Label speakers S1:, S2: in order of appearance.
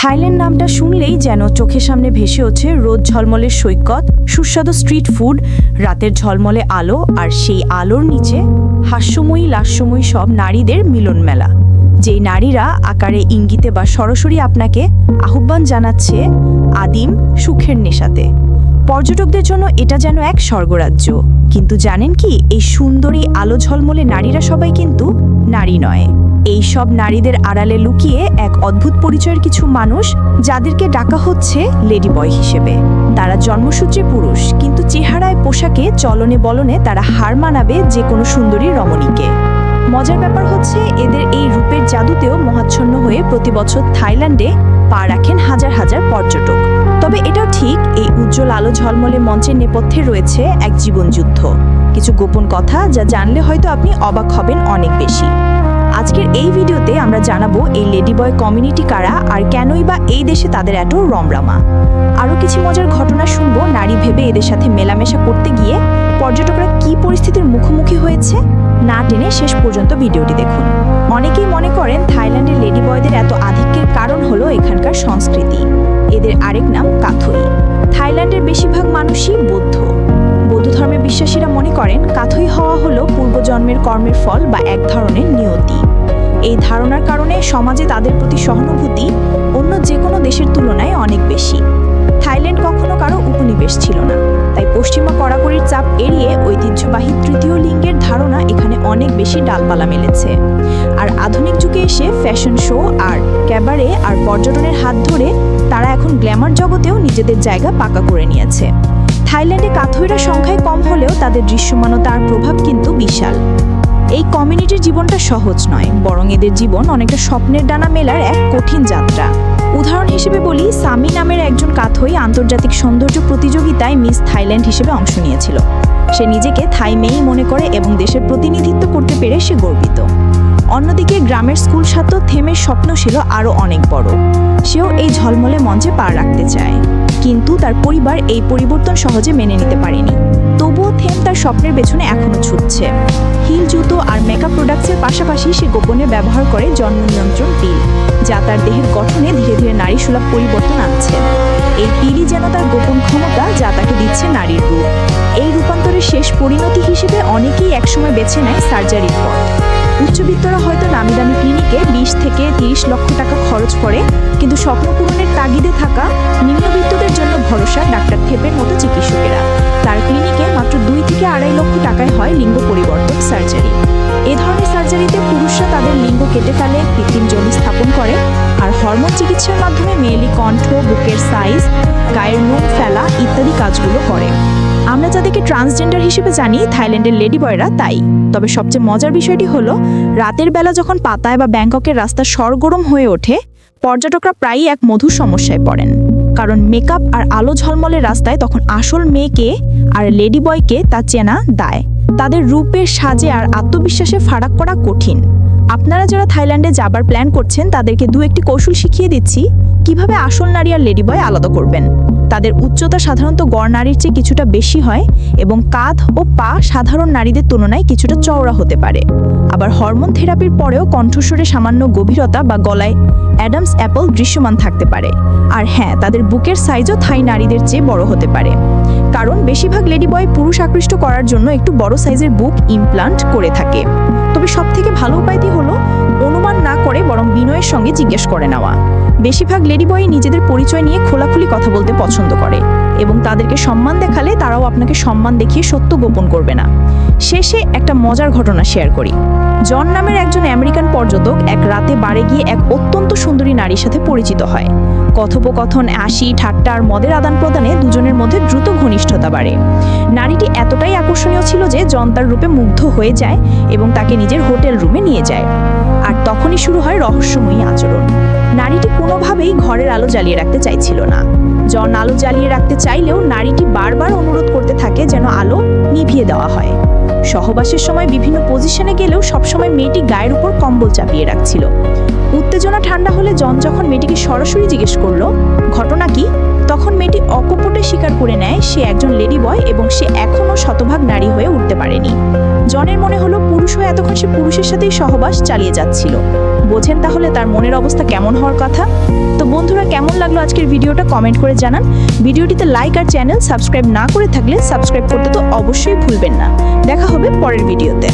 S1: Thailand নামটা শুনলেই যেন চোখের সামনে ভেসে ওঠে রোদ ঝলমলের সৈকত, সুস্বাদু স্ট্রিট ফুড, রাতের ঝলমলে আলো আর সেই আলোর নিচে হাস্যময়ী লাস্যময়ী সব নারীদের মিলন মেলা। যেই নারীরা আকারে ইঙ্গিতে বা সরাসরি আপনাকে আহ্বান জানাচ্ছে আদিম সুখের নেশাতে। পর্যটকদের জন্য এটা যেন এক স্বর্গরাজ্য। কিন্তু জানেন কি, এই সুন্দরী আলো ঝলমলে নারীরা সবাই কিন্তু নারী নয়। এই সব নারীদের আড়ালে লুকিয়ে এক অদ্ভুত পরিচয়ের কিছু মানুষ যাদেরকে ডাকা হচ্ছে লেডি বয় হিসেবে। তারা জন্মসূত্রে পুরুষ, কিন্তু চেহারায় পোশাকে চলনে বলনে তারা হার মানাবে যে কোনো সুন্দরী রমণীকে। মজার ব্যাপার হচ্ছে, এদের এই রূপের জাদুতেও মহাচ্ছন্ন হয়ে প্রতি বছর থাইল্যান্ডে পা রাখেন হাজার হাজার পর্যটক। তবে এটাও ঠিক, এই উজ্জ্বল আলো ঝলমলে মঞ্চের নেপথ্যে রয়েছে এক জীবনযুদ্ধ কিছু গোপন কথা যা জানলে হয়তো আপনি অবাক হবেন অনেক বেশি। আজকের এই ভিডিওতে আমরা জানাব এই লেডি বয় কমিউনিটি কারা আর কেনই বা এই দেশে তাদের এত রমরামা। আরও কিছু মজার ঘটনা শুনব, নারী ভেবে এদের সাথে মেলামেশা করতে গিয়ে পর্যটকরা কি পরিস্থিতির মুখোমুখি হয়েছে না টেনে শেষ পর্যন্ত ভিডিওটি দেখুন। অনেকেই মনে করেন থাইল্যান্ডের লেডি বয়দের এত আধিক্যের কারণ হলো এখানকার সংস্কৃতি। এদের আরেক নাম কাথই। পূর্বজন্মের কর্মের ফল বা এক ধরনের নিয়তি। এই ধারণার কারণে সমাজে তাদের প্রতি সহানুভূতি অন্য যে কোনো দেশের তুলনায় অনেক বেশি। থাইল্যান্ড কখনো কারও উপনিবেশ ছিল না, তাই পশ্চিমা কড়াকড়ির চাপ এড়িয়ে ঐতিহ্যবাহী তৃতীয় লিঙ্গের ধারণা এখানে অনেক বেশি ডালপালা মেলেছে। আর আধুনিক যুগে এসে ফ্যাশন শো আর ক্যাবারে আর পর্যটনের হাত ধরে তারা এখন গ্ল্যামার জগতেও নিজেদের জায়গা পাকা করে নিয়েছে। থাইল্যান্ডে কাথইরা সংখ্যায় কম হলেও তাদের দৃশ্যমানতা আর প্রভাব কিন্তু বিশাল। এই কমিউনিটির জীবনটা সহজ নয়, বরং এদের জীবন অনেকটা স্বপ্নের ডানা মেলার এক কঠিন যাত্রা। উদাহরণ হিসেবে বলি, সামি নামের একজন কাথই আন্তর্জাতিক সৌন্দর্য প্রতিযোগিতায় মিস থাইল্যান্ড হিসেবে অংশ নিয়েছিল। সে নিজেকে থাই মেয়েই মনে করে এবং দেশের প্রতিনিধিত্ব করতে পেরে সে গর্বিত। অন্যদিকে গ্রামের স্কুল ছাত্র থেমের স্বপ্ন ছিল আরও অনেক বড়। সেও এই ঝলমলে মঞ্চে পা রাখতে চায়। কিন্তু তার পরিবার এই পরিবর্তন সহজে মেনে নিতে পারেনি। তবুও থেম তার স্বপ্নের পেছনে এখনও ছুটছে। হিল জুতো আর মেকআপ প্রোডাক্টসের পাশাপাশি সে গোপনে ব্যবহার করে জন্ম নিয়ন্ত্রণ পিল, যা তার দেহের গঠনে ধীরে ধীরে নারী সুলভ পরিবর্তন আনছে। এই পিলই যেন তার গোপন ক্ষমতা, যা তাকে দিচ্ছে নারীর রূপ। এই রূপান্তরের শেষ পরিণতি হিসেবে অনেকেই একসময় বেছে নেয় সার্জারির পথ। উচ্চবিত্তরা হয়তো নামি দামি ক্লিনিকে বিশ থেকে তিরিশ লক্ষ টাকা খরচ করে, কিন্তু স্বপ্ন পূরণের তাগিদে থাকা তাদের লিঙ্গ কেটে ফেলে, কৃত্রিম জমি স্থাপন করে। আর হরমোন চিকিৎসার মাধ্যমে মেয়েলি কণ্ঠ, বুকের সাইজ, গায়ের নোম ফেলা ইত্যাদি কাজগুলো করে। আমরা যাদেরকে ট্রান্সজেন্ডার হিসেবে জানি, থাইল্যান্ডের লেডি বয়রা তাই। তবে সবচেয়ে মজার বিষয়টি হলো, রাতের বেলা যখন পাতায় বা ব্যাংককের রাস্তা সরগরম হয়ে ওঠে, পর্যটকরা প্রায়ই এক মধুর সমস্যায় পড়েন। কারণ মেকআপ আর আলো ঝলমলে রাস্তায় তখন আসল মেয়েকে আর লেডি বয়কে তা চেনা দায়। তাদের রূপের সাজে আর আত্মবিশ্বাসে ফারাক করা কঠিন। আপনারা যারা থাইল্যান্ডে যাবার প্ল্যান করছেন, তাদেরকে দু একটি কৌশল শিখিয়ে দিচ্ছি। কীভাবে আসল নারী আর লেডি বয় আলাদা করবেন? তাদের উচ্চতা সাধারণত গড় নারীর চেয়ে কিছুটা বেশি হয় এবং কাঁধ ও পা সাধারণ নারীদের তুলনায় কিছুটা চওড়া হতে পারে। আবার হরমোন থেরাপির পরেও কণ্ঠস্বরে সামান্য গভীরতা বা গলায় অ্যাডামস অ্যাপল দৃশ্যমান থাকতে পারে। আর হ্যাঁ তাদের বুকের সাইজও থাই নারীদের চেয়ে বড় হতে পারে। কারণ বেশিরভাগ লেডি বয় পুরুষ আকৃষ্ট করার জন্য একটু বড় সাইজের বুক ইমপ্লান্ট করে থাকে। তবে সবথেকে ভালো উপায়টি হলো অনুমান না করে বরং বিনয়ের সঙ্গে জিজ্ঞেস করে নেওয়া। বেশিরভাগ লেডি বয় নিজেদের পরিচয় নিয়ে খোলাখুলি কথা বলতে পছন্দ করে। এবং তাদেরকে সম্মান দেখালে তারাও আপনাকে সম্মান দেখিয়ে সত্য গোপন করবে না। শেষে একটা মজার ঘটনা শেয়ার করি। জন নামের একজন আমেরিকান পর্যটক এক রাতে বারে গিয়ে এক অত্যন্ত সুন্দরী নারীর সাথে পরিচিত হয়। কথোপকথন আসি ঠাট্টা আর মদের আদান প্রদানে দুজনের মধ্যে দ্রুত ঘনিষ্ঠতা বাড়ে। নারীটি এতটাই আকর্ষণীয় ছিল যে জন তার রূপে মুগ্ধ হয়ে যায় এবং তাকে নিজের হোটেল রুমে নিয়ে যায়। তখনই শুরু হয় রহস্যময়ী আচরণ। নারীটি কোনোভাবেই ঘরের আলো জ্বালিয়ে রাখতে চাইছিল না। জন আলো জ্বালিয়ে রাখতে চাইলেও নারীটি বারবার অনুরোধ করতে থাকে যেন আলো নিভিয়ে দেওয়া হয়। সহবাসের সময় বিভিন্ন পজিশনে গেলেও সবসময় মেয়েটি গায়ের উপর কম্বল চাপিয়ে রাখছিল। উত্তেজনা ঠান্ডা হলে জন যখন মেয়েটিকে সরাসরি জিজ্ঞেস করল, ঘটনা কি? তখন মেয়েটি অকপটে স্বীকার করে নেয়, সে একজন লেডি বয় এবং সে এখনও শতভাগ নারী হয়ে উঠতে পারেনি। জনের মনে হলো পুরুষ হয়ে এতক্ষণ সে পুরুষের সাথেই সহবাস চালিয়ে যাচ্ছিল। বোঝেন তাহলে তার মনের অবস্থা কেমন হওয়ার কথা? তো বন্ধুরা, কেমন লাগল আজকের ভিডিওটা কমেন্ট করে জানান। ভিডিওটিতে লাইক আর চ্যানেল সাবস্ক্রাইব না করে থাকলে সাবস্ক্রাইব করতে তো অবশ্যই ভুলবেন না। দেখা হবে পরের ভিডিওতে।